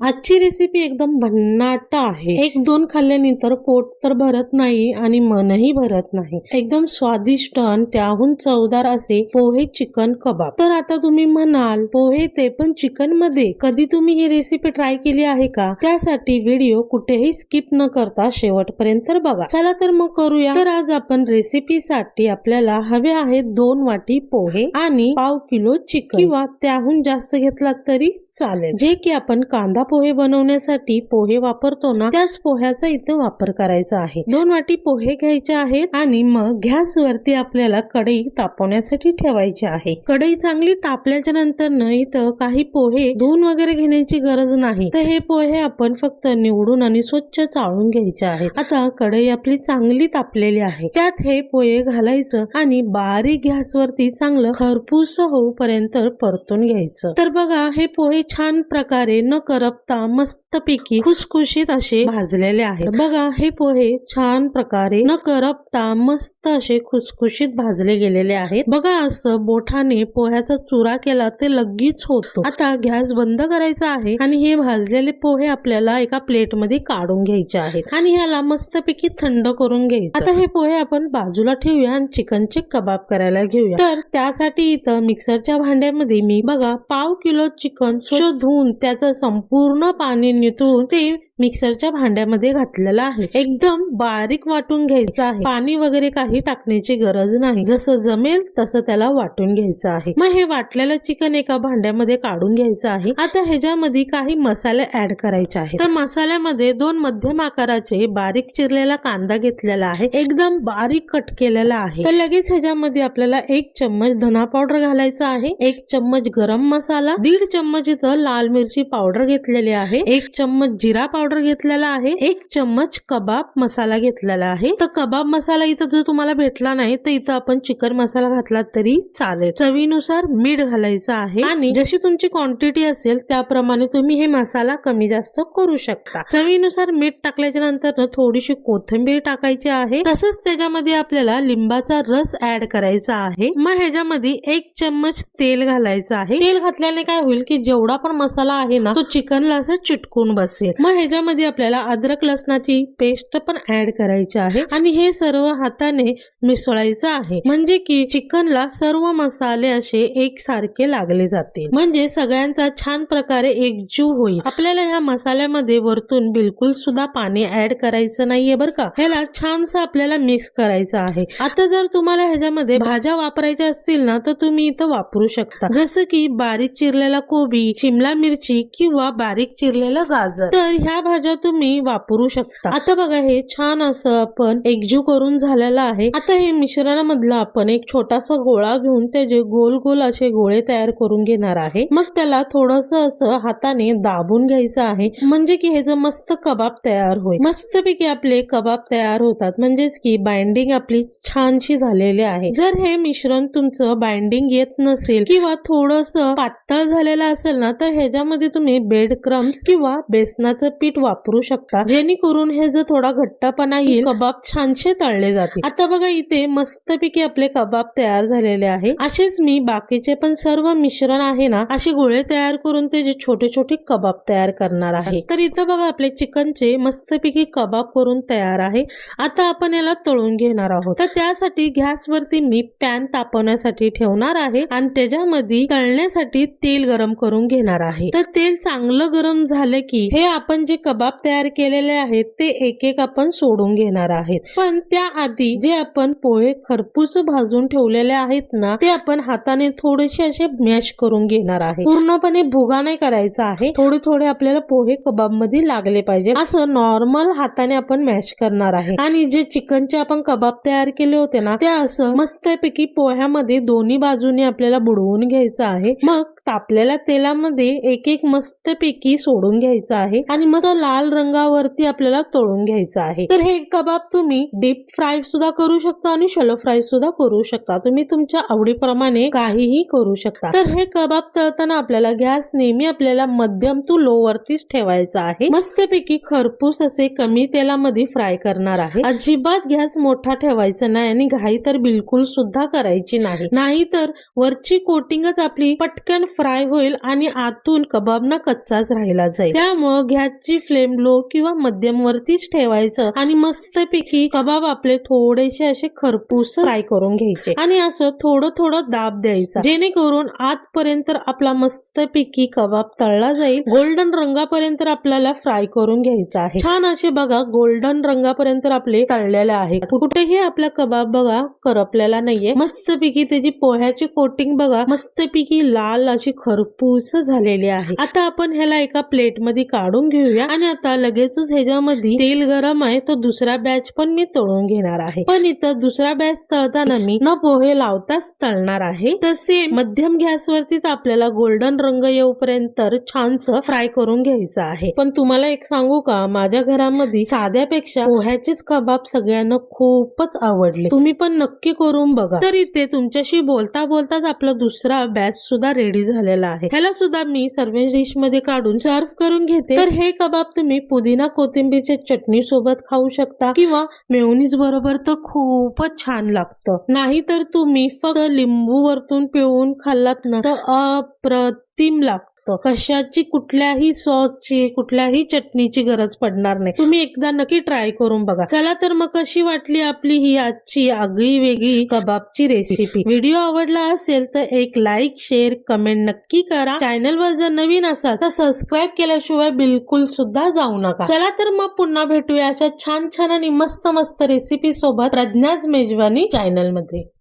आजची रेसिपी एकदम भन्नाट आहे. एक दोन खाल्ल्यानंतर पोट तर भरत नाही आणि मनही भरत नाही. एकदम स्वादिष्ट आणि त्याहून चवदार असे पोहे चिकन कबाब. तर आता तुम्ही म्हणाल पोहे ते पण चिकनमध्ये? कधी तुम्ही ही रेसिपी ट्राय केली आहे का? त्यासाठी व्हिडिओ कुठेही स्किप न करता शेवटपर्यंत बघा. चला तर मग करूया. तर आज आपण रेसिपीसाठी आपल्याला हवे आहेत दोन वाटी पोहे आणि पाव किलो चिकन. किंवा त्याहून जास्त घेतला तरी चालेल. जे की आपण कांदा पोहे बनवण्यासाठी पोहे वापरतो ना त्याच पोह्याचा इथे वापर करायचा आहे. दोन वाटी पोहे घ्यायचे आहेत आणि मग गॅस वरती आपल्याला कढई तापवण्यासाठी ठेवायची आहे. कढई चांगली तापल्याच्या नंतर न इथं काही पोहे धुवून वगैरे घेण्याची गरज नाही. तर हे पोहे आपण फक्त निवडून आणि स्वच्छ चाळून घ्यायचे आहेत. आता कढई आपली चांगली तापलेली आहे. त्यात हे पोहे घालायचं आणि बारीक गॅसवरती चांगलं खरपूस होऊपर्यंत परतून घ्यायचं. तर बघा हे पोहे छान प्रकारे न करप करपता मस्तपैकी खुसखुशीत असे भाजलेले आहेत. बघा हे पोहे छान प्रकारे न करपता मस्त असे खुसखुशीत भाजले गेलेले आहेत. बघा असं बोठाने पोह्याचा चुरा केला ते लगेच होतो. आता गॅस बंद करायचा आहे आणि हे भाजलेले पोहे आपल्याला एका प्लेटमध्ये काढून घ्यायचे आहेत आणि ह्याला मस्तपैकी थंड करून घ्यायचं आता हे पोहे आपण बाजूला ठेवूया आणि चिकनचे कबाब करायला घेऊया. तर त्यासाठी इथं मिक्सरच्या भांड्यामध्ये मी बघा पाव किलो चिकन स्वच्छ धुवून त्याचं संपूर्ण पूर्ण पाणी निथळून ते मिक्सरच्या भांड्यामध्ये घातलेला आहे. एकदम बारीक वाटून घ्यायचं आहे. पाणी वगैरे काही टाकण्याची गरज नाही. जसं जमेल तसं त्याला वाटून घ्यायचं आहे. मग हे वाटलेलं चिकन एका भांड्यामध्ये काढून घ्यायचं आहे. आता ह्याच्यामध्ये काही मसाले ऍड करायचे आहेत. तर मसाल्यामध्ये दोन मध्यम आकाराचे बारीक चिरलेला कांदा घेतलेला आहे. एकदम बारीक कट केलेला आहे. तर लगेच ह्याच्यामध्ये आपल्याला एक चम्मच धना पावडर घालायचा आहे. एक चम्मच गरम मसाला. दीड चम्मच इथं लाल मिरची पावडर घेतलेली आहे. एक चम्मच जिरा पावडर घेतलेला आहे. एक चम्मच कबाब मसाला घेतलेला आहे. तर कबाब मसाला इथं जर तुम्हाला भेटला नाही तर इथं आपण चिकन मसाला घातला तरी चालेल. चवीनुसार मीठ घालायचं आहे आणि जशी तुमची क्वांटिटी असेल त्याप्रमाणे तुम्ही हे मसाला कमी जास्त करू शकता. चवीनुसार मीठ टाकल्याच्या नंतर थोडीशी कोथिंबीर टाकायची आहे. तसंच त्याच्यामध्ये आपल्याला लिंबाचा रस ऍड करायचा आहे. मग ह्याच्यामध्ये एक चम्मच तेल घालायचं आहे. तेल घातल्याने काय होईल की जेवढा पण मसाला आहे ना तो चिकनला असं चिटकून बसेल. मग ह्याच्या ह्याच्यामध्ये आपल्याला अद्रक लसणाची पेस्ट पण ऍड करायची आहे. आणि हे सर्व हाताने मिसळायचं आहे. म्हणजे की चिकनला सर्व मसाले असे एक सारखे लागले जातील. म्हणजे सगळ्यांचा छान प्रकारे एकजीव होईल. आपल्याला ह्या मसाल्यामध्ये वरतून बिलकुल सुद्धा पाणी ऍड करायचं नाहीये बरं का? ह्याला छानसं आपल्याला मिक्स करायचं आहे. आता जर तुम्हाला ह्याच्यामध्ये भाज्या वापरायच्या असतील ना तर तुम्ही इथं वापरू शकता. जसं की बारीक चिरलेला कोबी शिमला मिरची किंवा बारीक चिरलेलं गाजर. तर ह्या भाज्या तुम्ही वापरू शकता. आता बघा हे छान असं आपण एकजीव करून झालेलं आहे. आता हे मिश्रणामधला आपण एक छोटासा गोळा घेऊन त्याचे गोल गोल असे गोळे तयार करून घेणार आहे मग त्याला थोडस असं हाताने दाबून घ्यायचं आहे. म्हणजे की ह्याचं मस्त कबाब तयार होईल. मस्तपैकी आपले कबाब तयार होतात. म्हणजेच की बाइंडिंग आपली छानशी झालेली आहे. जर हे मिश्रण तुमचं बाइंडिंग येत नसेल किंवा थोडस पातळ झालेलं असेल ना तर ह्याच्यामध्ये तुम्ही बेड क्रम्स किंवा बेसनाचं पीठ वापरू शकता. जेणेकरून हे जर थोडा घट्टपणा येईल कबाब छानशे तळले जातील. आता बघा इथे मस्तपैकी आपले कबाब तयार झालेले आहे. असेच मी बाकीचे पण सर्व मिश्रण आहे ना असे गोळे तयार करून त्याचे छोटे छोटे कबाब तयार करणार आहे. तर इथं बघा आपले चिकनचे मस्तपैकी कबाब करून तयार आहे. आता आपण याला तळून घेणार आहोत. तर त्यासाठी गॅसवरती मी पॅन तापवण्यासाठी ठेवणार आहे आणि त्याच्यामध्ये तळण्यासाठी तेल गरम करून घेणार आहे. तर तेल चांगलं गरम झालं की हे आपण जे कबाब तयार केलेले आहेत ते एक एक आपण सोडून घेणार आहेत. पण त्याआधी जे आपण पोहे खरपूस भाजून ठेवलेले आहेत ना ते आपण हाताने थोडेसे असे मॅश करून घेणार आहे. पूर्णपणे भुगा नाही करायचा आहे. थोडे थोडे आपल्याला पोहे कबाबमध्ये लागले पाहिजे. असं नॉर्मल हाताने आपण मॅश करणार आहे. आणि जे चिकनचे आपण कबाब तयार केले होते ना ते असं मस्तपैकी पोह्यामध्ये दोन्ही बाजूने आपल्याला बुडवून घ्यायचं आहे. मग तापलेल्या तेलामध्ये एक एक मस्तपैकी सोडून घ्यायचं आहे आणि मस्त लाल रंगावरती आपल्याला तळून घ्यायचं आहे. तर हे कबाब तुम्ही डीप फ्राय सुद्धा करू शकता आणि शलो फ्राय सुद्धा करू शकता. तुम्ही तुमच्या आवडीप्रमाणे काहीही करू शकता. तर हे कबाब तळताना आपल्याला गॅस नेहमी आपल्याला मध्यम टू लो वरतीच ठेवायचा आहे. मस्तपैकी खरपूस असे कमी तेलामध्ये फ्राय करणार आहे. अजिबात गॅस मोठा ठेवायचा नाही आणि घाई तर बिलकुल सुद्धा करायची नाही. नाहीतर वरची कोटिंगच आपली पटकन फ्राय होईल आणि आतून कबाब ना कच्चाच राहिला जाईल. त्यामुळं गॅसची फ्लेम लो किंवा मध्यम वरतीच ठेवायचं आणि मस्तपैकी कबाब आपले थोडेसे असे खरपूस फ्राय करून घ्यायचे. आणि असं थोडं थोडं दाब द्यायचा. जेणेकरून आतपर्यंत आपला मस्तपैकी कबाब तळला जाईल. गोल्डन रंगापर्यंत आपल्याला फ्राय करून घ्यायचा आहे. छान असे बघा गोल्डन रंगापर्यंत आपले तळलेले आहे कुठेही आपला कबाब बघा करपलेला नाहीये. मस्तपैकी त्याची पोह्याची कोटिंग बघा मस्तपैकी लाल अशी खरपूस झालेली आहे. आता आपण ह्याला एका प्लेटमध्ये काढून घेऊया. आणि आता लगेचच ह्याच्यामध्ये तेल गरम आहे तो दुसरा बॅच पण मी तळून घेणार आहे. पण इथं दुसरा बॅच तळताना मी न पोहे लावताच तळणार आहे. तसे मध्यम गॅसवरतीच आपल्याला गोल्डन रंग येऊपर्यंत छानस फ्राय करून घ्यायचं आहे. पण तुम्हाला एक सांगू का? माझ्या घरामध्ये साध्यापेक्षा पोह्याचेच कबाब सगळ्यांना खूपच आवडले. तुम्ही पण नक्की करून बघा. तर इथे तुमच्याशी बोलता बोलताच आपला दुसरा बॅच सुद्धा रेडी झालेला आहे. ह्याला सुद्धा मी सर्व डिशमध्ये काढून सर्व करून घेते. तर हे कबाब तुम्ही पुदिना कोथिंबीरच्या चटणी सोबत खाऊ शकता किंवा मेयोनीज बरोबर तर खूपच छान लागतं. नाही तर तुम्ही फक्त लिंबू वरतून पिळून खाल्लात ना तर अप्रतिम लागतं. कशाची कुठल्याही सॉसची कुठल्याही चटणीची गरज पडणार नाही. तुम्ही एकदा नक्की ट्राय करून बघा. चला तर मग कशी वाटली आपली ही आजची आगळी वेगळी कबाबची रेसिपी व्हिडिओ आवडला असेल तर एक लाईक शेअर कमेंट नक्की करा. चॅनल वर जर नवीन असाल तर सबस्क्राईब केल्याशिवाय बिलकुल सुद्धा जाऊ नका. चला तर मग पुन्हा भेटूया अशा छान छान आणि मस्त मस्त रेसिपी सोबत प्रज्ञाज मेजवानी चॅनलमध्ये.